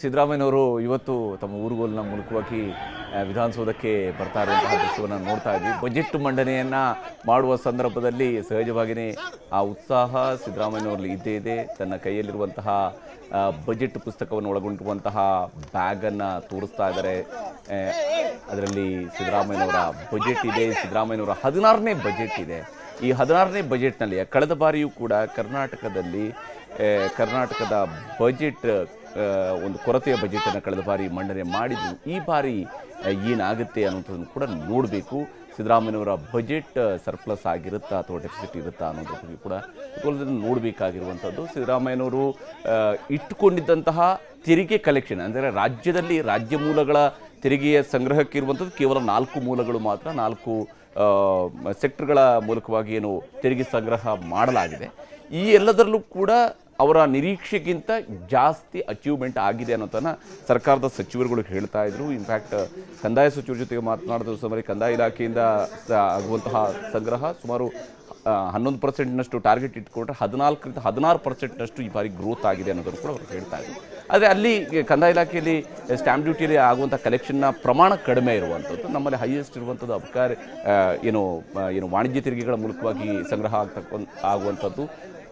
ಸಿದ್ದರಾಮಯ್ಯನವರು ಇವತ್ತು ತಮ್ಮ ಊರುಗೋಲನ್ನ ಮೂಲಕವಾಗಿ ವಿಧಾನಸೌಧಕ್ಕೆ ಬರ್ತಾ ಇರುವಂತಹ ದೃಶ್ಯವನ್ನು ನೋಡ್ತಾ ಇದ್ವಿ. ಬಜೆಟ್ ಮಂಡನೆಯನ್ನು ಮಾಡುವ ಸಂದರ್ಭದಲ್ಲಿ ಸಹಜವಾಗಿಯೇ ಆ ಉತ್ಸಾಹ ಸಿದ್ದರಾಮಯ್ಯನವರಲ್ಲಿ ಇದ್ದೇ ಇದೆ. ತನ್ನ ಕೈಯಲ್ಲಿರುವಂತಹ ಬಜೆಟ್ ಪುಸ್ತಕವನ್ನು ಒಳಗೊಂಡಿರುವಂತಹ ಬ್ಯಾಗನ್ನು ತೋರಿಸ್ತಾ ಇದ್ದಾರೆ. ಅದರಲ್ಲಿ ಸಿದ್ದರಾಮಯ್ಯನವರ ಬಜೆಟ್ ಇದೆ. ಸಿದ್ದರಾಮಯ್ಯನವರ ಹದಿನಾರನೇ ಬಜೆಟ್ ಇದೆ. ಈ ಹದಿನಾರನೇ ಬಜೆಟ್ನಲ್ಲಿ ಕಳೆದ ಬಾರಿಯೂ ಕೂಡ ಕರ್ನಾಟಕದಲ್ಲಿ ಕರ್ನಾಟಕದ ಬಜೆಟ್ ಒಂದು ಕೊರತೆಯ ಬಜೆಟನ್ನು ಕಳೆದ ಬಾರಿ ಮಂಡನೆ ಮಾಡಿದ್ದು, ಈ ಬಾರಿ ಏನಾಗುತ್ತೆ ಅನ್ನೋಂಥದ್ದನ್ನು ಕೂಡ ನೋಡಬೇಕು. ಸಿದ್ದರಾಮಯ್ಯನವರ ಬಜೆಟ್ ಸರ್ಪ್ಲಸ್ ಆಗಿರುತ್ತಾ ಅಥವಾ ಡೆಫಿಸಿಟ್ ಇರುತ್ತಾ ಅನ್ನೋದ್ರ ಬಗ್ಗೆ ಕೂಡ ನೋಡಬೇಕಾಗಿರುವಂಥದ್ದು. ಸಿದ್ದರಾಮಯ್ಯನವರು ಇಟ್ಟುಕೊಂಡಿದ್ದಂತಹ ತೆರಿಗೆ ಕಲೆಕ್ಷನ್ ಅಂದರೆ ರಾಜ್ಯದಲ್ಲಿ ರಾಜ್ಯ ಮೂಲಗಳ ತೆರಿಗೆಯ ಸಂಗ್ರಹಕ್ಕಿರುವಂಥದ್ದು ಕೇವಲ ನಾಲ್ಕು ಮೂಲಗಳು ಮಾತ್ರ, ನಾಲ್ಕು ಸೆಕ್ಟರ್ಗಳ ಮೂಲಕವಾಗಿ ಏನು ತೆರಿಗೆ ಸಂಗ್ರಹ ಮಾಡಲಾಗಿದೆ. ಈ ಎಲ್ಲದರಲ್ಲೂ ಕೂಡ ಅವರ ನಿರೀಕ್ಷೆಗಿಂತ ಜಾಸ್ತಿ ಅಚೀವ್ಮೆಂಟ್ ಆಗಿದೆ ಅನ್ನೋದನ್ನು ಸರ್ಕಾರದ ಸಚಿವರುಗಳು ಹೇಳ್ತಾ ಇದ್ರು. ಇನ್ಫ್ಯಾಕ್ಟ್ ಕಂದಾಯ ಸಚಿವರ ಜೊತೆಗೆ ಮಾತನಾಡಿದ ಸುಮಾರು ಕಂದಾಯ ಇಲಾಖೆಯಿಂದ ಆಗುವಂತಹ ಸಂಗ್ರಹ ಸುಮಾರು ಹನ್ನೊಂದು ಪರ್ಸೆಂಟ್ನಷ್ಟು ಟಾರ್ಗೆಟ್ ಇಟ್ಕೊಂಡ್ರೆ ಹದಿನಾಲ್ಕರಿಂದ ಹದಿನಾರು ಪರ್ಸೆಂಟ್ನಷ್ಟು ಈ ಬಾರಿ ಗ್ರೋತ್ ಆಗಿದೆ ಅನ್ನೋದನ್ನು ಕೂಡ ಅವರು ಹೇಳ್ತಾ ಇದ್ರು. ಆದರೆ ಅಲ್ಲಿ ಕಂದಾಯ ಇಲಾಖೆಯಲ್ಲಿ ಸ್ಟ್ಯಾಂಪ್ ಡ್ಯೂಟಿಯಲ್ಲಿ ಆಗುವಂಥ ಕಲೆಕ್ಷನ್ನ ಪ್ರಮಾಣ ಕಡಿಮೆ ಇರುವಂಥದ್ದು. ನಮ್ಮಲ್ಲಿ ಹೈಯೆಸ್ಟ್ ಇರುವಂಥದ್ದು ಅಬಕಾರಿ ಏನು ಏನು ವಾಣಿಜ್ಯ ತೆರಿಗೆಗಳ ಮೂಲಕವಾಗಿ ಸಂಗ್ರಹ ಆಗ್ತಕ್ಕ, ಆಗುವಂಥದ್ದು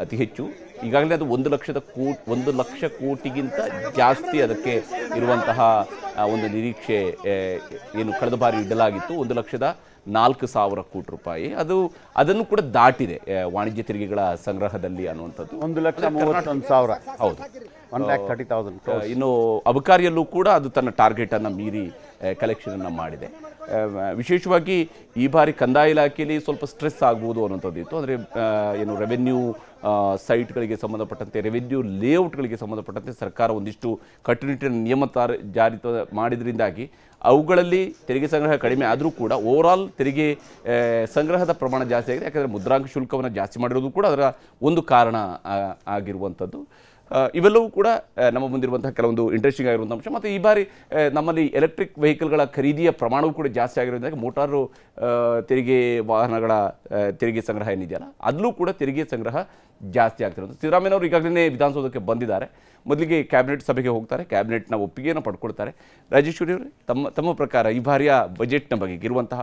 ಅತಿ ಹೆಚ್ಚು. ಈಗಾಗಲೇ ಅದು ಒಂದು ಲಕ್ಷದ ಕೋಟಿ ಒಂದು ಲಕ್ಷ ಕೋಟಿಗಿಂತ ಜಾಸ್ತಿ ಅದಕ್ಕೆ ಇರುವಂತಹ ಒಂದು ನಿರೀಕ್ಷೆ ಏನು ಕಳೆದ ಬಾರಿ ಇಡಲಾಗಿತ್ತು. ಒಂದು ಲಕ್ಷದ ನಾಲ್ಕು ಸಾವಿರ ಕೋಟಿ ರೂಪಾಯಿ. ಅದು ಅದನ್ನು ಕೂಡ ದಾಟಿದೆ ವಾಣಿಜ್ಯ ತೆರಿಗೆಗಳ ಸಂಗ್ರಹದಲ್ಲಿ ಅನ್ನುವಂಥದ್ದು. ಒಂದು ಲಕ್ಷ ಮೂವತ್ತೊಂದು ಸಾವಿರ. ಹೌದು. ಒನ್ ಲ್ಯಾಕ್ ತರ್ಟಿ ತೌಸಂಡ್ ಇನ್ನು ಅಬಕಾರಿಯಲ್ಲೂ ಕೂಡ ಅದು ತನ್ನ ಟಾರ್ಗೆಟನ್ನು ಮೀರಿ ಕಲೆಕ್ಷನನ್ನು ಮಾಡಿದೆ. ವಿಶೇಷವಾಗಿ ಈ ಬಾರಿ ಕಂದಾಯ ಇಲಾಖೆಯಲ್ಲಿ ಸ್ವಲ್ಪ ಸ್ಟ್ರೆಸ್ ಆಗ್ಬೋದು ಅನ್ನೋಂಥದ್ದು ಇತ್ತು. ಅಂದರೆ ಏನು ರೆವೆನ್ಯೂ ಸೈಟ್ಗಳಿಗೆ ಸಂಬಂಧಪಟ್ಟಂತೆ ರೆವೆನ್ಯೂ ಲೇಔಟ್ಗಳಿಗೆ ಸಂಬಂಧಪಟ್ಟಂತೆ ಸರ್ಕಾರ ಒಂದಿಷ್ಟು ಕಟ್ಟುನಿಟ್ಟಿನ ನಿಯಮ ತಾರ, ಜಾರಿ ಮಾಡಿದ್ರಿಂದಾಗಿ ಅವುಗಳಲ್ಲಿ ತೆರಿಗೆ ಸಂಗ್ರಹ ಕಡಿಮೆ ಆದರೂ ಕೂಡ ಓವರಾಲ್ ತೆರಿಗೆ ಸಂಗ್ರಹದ ಪ್ರಮಾಣ ಜಾಸ್ತಿ ಆಗಿದೆ. ಯಾಕಂದರೆ ಮುದ್ರಾಂಕ ಶುಲ್ಕವನ್ನು ಜಾಸ್ತಿ ಮಾಡಿರೋದು ಕೂಡ ಅದರ ಒಂದು ಕಾರಣ ಆಗಿರುವಂಥದ್ದು. ಇವೆಲ್ಲವೂ ಕೂಡ ನಮ್ಮ ಮುಂದಿರುವಂತಹ ಕೆಲವೊಂದು ಇಂಟ್ರೆಸ್ಟಿಂಗ್ ಆಗಿರುವಂಥ ಅಂಶ. ಮತ್ತು ಈ ಬಾರಿ ನಮ್ಮಲ್ಲಿ ಎಲೆಕ್ಟ್ರಿಕ್ ವೆಹಿಕಲ್ಗಳ ಖರೀದಿಯ ಪ್ರಮಾಣವೂ ಕೂಡ ಜಾಸ್ತಿ ಆಗಿರೋದ್ರಿಂದ ಮೋಟಾರು ತೆರಿಗೆ ವಾಹನಗಳ ತೆರಿಗೆ ಸಂಗ್ರಹ ಏನಿದೆಯಲ್ಲ ಅದಲ್ಲೂ ಕೂಡ ತೆರಿಗೆ ಸಂಗ್ರಹ ಜಾಸ್ತಿ ಆಗ್ತಿರೋದು. ಸಿದ್ದರಾಮಯ್ಯವರು ಈಗಾಗಲೇ ವಿಧಾನಸೌಧಕ್ಕೆ ಬಂದಿದ್ದಾರೆ. ಮೊದಲಿಗೆ ಕ್ಯಾಬಿನೆಟ್ ಸಭೆಗೆ ಹೋಗ್ತಾರೆ. ಕ್ಯಾಬಿನೆಟ್ನ ಒಪ್ಪಿಗೆಯನ್ನು ಪಡ್ಕೊಳ್ತಾರೆ. ರಾಜೇಶ್ವರಿ ಅವರು, ತಮ್ಮ ತಮ್ಮ ಪ್ರಕಾರ ಈ ಬಾರಿಯ ಬಜೆಟ್ನ ಬಗ್ಗೆ ಇರುವಂತಹ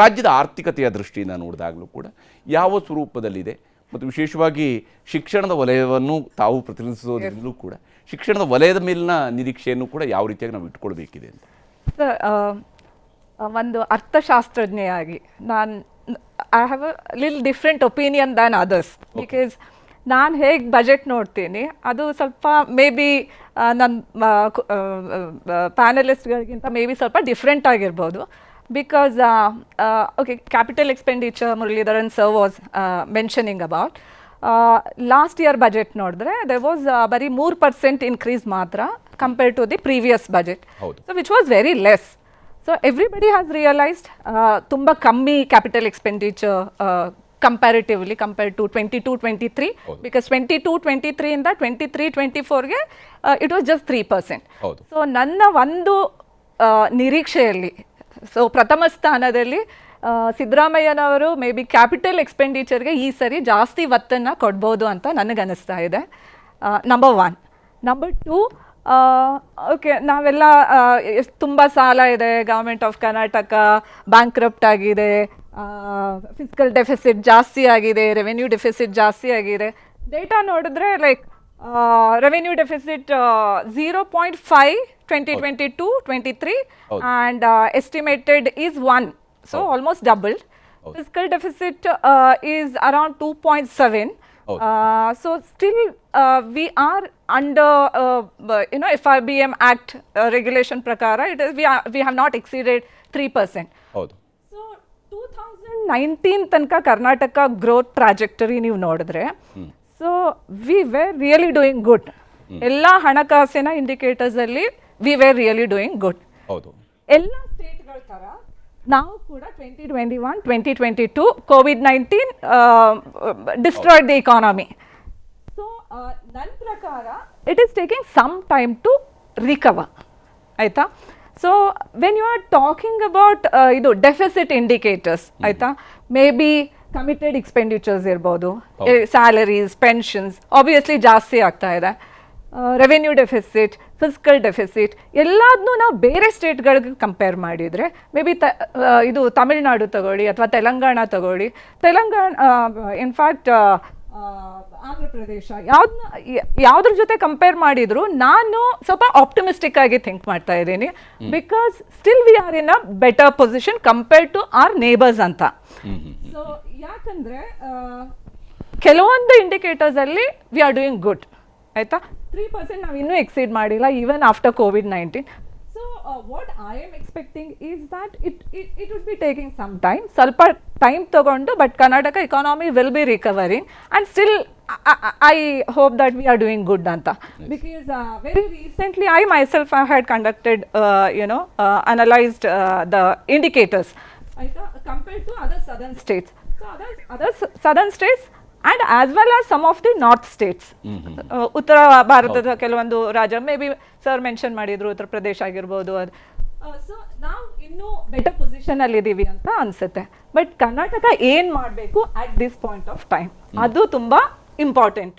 ರಾಜ್ಯದ ಆರ್ಥಿಕತೆಯ ದೃಷ್ಟಿಯಿಂದ ನೋಡಿದಾಗಲೂ ಕೂಡ ಯಾವ ಸ್ವರೂಪದಲ್ಲಿದೆ ಮತ್ತು ವಿಶೇಷವಾಗಿ ಶಿಕ್ಷಣದ ವಲಯವನ್ನು ತಾವು ಪ್ರತಿನಿಧಿಸೋದ್ರಿಂದಲೂ ಕೂಡ. ಶಿಕ್ಷಣದ ವಲಯದ ಮೇಲಿನ ನಿರೀಕ್ಷೆಯನ್ನು ಕೂಡ ಯಾವ ರೀತಿಯಾಗಿ ನಾವು ಇಟ್ಕೊಳ್ಬೇಕಿದೆ ಅಂತ. ಆ, ಒಂದು ಅರ್ಥಶಾಸ್ತ್ರಜ್ಞೆಯಾಗಿ ನಾನು I have a lil different opinion than others because ನಾನು ಹೇಗೆ ಬಜೆಟ್ ನೋಡ್ತೀನಿ ಅದು ಸ್ವಲ್ಪ ಮೇ ಬಿ ನನ್ನ ಪ್ಯಾನಲಿಸ್ಟ್ಗಳಿಗಿಂತ ಮೇ ಬಿ ಸ್ವಲ್ಪ ಡಿಫ್ರೆಂಟ್ ಆಗಿರ್ಬೋದು. Because okay capital expenditure Muralidharan sir was mentioning about last year budget ನೋಡಿದ್ರೆ ದೆ ವಾಸ್ ಬರೀ ಮೂರು ಪರ್ಸೆಂಟ್ ಇನ್ಕ್ರೀಸ್ ಮಾತ್ರ compare to the previous budget so which was very less so everybody has realised ತುಂಬ ಕಮ್ಮಿ capital expenditure comparatively compare to twenty two twenty three because twenty two twenty ತ್ರೀಯಿಂದ twenty three twenty ಫೋರ್ಗೆ it was just three percent so ನನ್ನ ಒಂದು ನಿರೀಕ್ಷೆಯಲ್ಲಿ so ಪ್ರಥಮ ಸ್ಥಾನದಲ್ಲಿ ಸಿದ್ದರಾಮಯ್ಯನವರು may be capital ಎಕ್ಸ್ಪೆಂಡಿಚರ್ಗೆ ಈ ಸರಿ ಜಾಸ್ತಿ ಒತ್ತನ್ನು ಕೊಡ್ಬೋದು ಅಂತ ನನಗನ್ನಿಸ್ತಾ ಇದೆ. Number one number two okay ನಾವೆಲ್ಲ ತುಂಬ ಸಾಲ ಇದೆ. ಗೌರ್ಮೆಂಟ್ ಆಫ್ ಕರ್ನಾಟಕ ಬ್ಯಾಂಕ್ರಪ್ಟ್ ಆಗಿದೆ. ಫಿಸಿಕಲ್ ಡೆಫಿಸಿಟ್ ಜಾಸ್ತಿ ಆಗಿದೆ. ರೆವೆನ್ಯೂ ಡೆಫಿಸಿಟ್ ಜಾಸ್ತಿ ಆಗಿದೆ. ಡೇಟಾ ನೋಡಿದ್ರೆ like Revenue deficit zero point five twenty twenty two twenty three and estimated is one so almost double fiscal deficit is around two point seven Uh, so still uh, we are under uh, b- you know FRBM Act uh, regulation prakara it is we are we have not exceeded 3%. ಹೌದು so two thousand nineteen ತನಕ Karnataka growth trajectory ನೀವು ನೋಡಿದ್ರೆ so we were really doing good ಎಲ್ಲ ಹಣಕಾಸಿನ indicators ಅಲ್ಲಿ we were really doing good ಹೌದು. ಎಲ್ಲ ಸ್ಟೇಟ್ಗಳ ಥರ ನಾವು ಕೂಡ twenty twenty one twenty twenty two COVID nineteen destroyed the economy so ನನ್ನ ಪ್ರಕಾರ it is taking some time to recover ಆಯಿತಾ? So when you are talking about ಇದು ಡೆಫಿಸಿಟ್ ಇಂಡಿಕೇಟರ್ಸ್ ಆಯಿತಾ? ಮೇ ಬಿ ಕಮಿಟೆಡ್ ಎಕ್ಸ್ಪೆಂಡಿಚರ್ಸ್ ಇರ್ಬೋದು salaries pensions obviously ಜಾಸ್ತಿ ಆಗ್ತಾ ಇದೆ. Revenue deficit physical deficit ಎಲ್ಲದನ್ನೂ ನಾವು ಬೇರೆ ಸ್ಟೇಟ್ಗಳಿಗೆ ಕಂಪೇರ್ ಮಾಡಿದರೆ ಮೇ ಬಿ ತ ಇದು ತಮಿಳ್ನಾಡು ತಗೊಳ್ಳಿ ಅಥವಾ ತೆಲಂಗಾಣ ತಗೊಳ್ಳಿ. ತೆಲಂಗಾಣ ಇನ್ಫ್ಯಾಕ್ಟ್ ಆಂಧ್ರ ಪ್ರದೇಶ ಯಾವ್ದನ್ನ ಯಾವ್ದ್ರ ಜೊತೆ ಕಂಪೇರ್ ಮಾಡಿದ್ರು ನಾನು ಸ್ವಲ್ಪ ಆಪ್ಟಿಮಿಸ್ಟಿಕ್ ಆಗಿ ಥಿಂಕ್ ಮಾಡ್ತಾ ಇದ್ದೀನಿ. Because still we are in a better position compare to our neighbours ಅಂತ. ಸೊ ಯಾಕಂದ್ರೆ ಕೆಲವೊಂದು ಇಂಡಿಕೇಟರ್ಸ್ ಅಲ್ಲಿ ವಿ ಆರ್ ಡೂಯಿಂಗ್ ಗುಡ್ ಆಯ್ತಾ? ತ್ರೀ ಪರ್ಸೆಂಟ್ ನಾವು ಇನ್ನೂ ಎಕ್ಸೀಡ್ ಮಾಡಿಲ್ಲ even after COVID nineteen so what I am expecting is that it it would be taking some time ಸ್ವಲ್ಪ time ತಗೊಂಡು but Karnataka economy will be recovering and still I hope that we are doing good ಅಂತ. Because very recently I myself I had conducted you know analysed the indicators ಆಯಿತಾ compared to other southern states other southern states and as well as some of the north states ಉತ್ತರ ಭಾರತದ ಕೆಲವೊಂದು ರಾಜ್ಯ may be sir mention ಮಾಡಿದ್ರು ಉತ್ತರ ಪ್ರದೇಶ ಆಗಿರ್ಬೋದು ಅದು. So ನಾವು ಇನ್ನೂ ಬೆಟರ್ ಪೊಸಿಷನ್ ಅಲ್ಲಿ ಇದ್ದೀವಿ ಅಂತ ಅನ್ಸುತ್ತೆ. ಬಟ್ ಕರ್ನಾಟಕ ಏನ್ ಮಾಡಬೇಕು at this point of time ಅದು ತುಂಬಾ ಇಂಪಾರ್ಟೆಂಟ್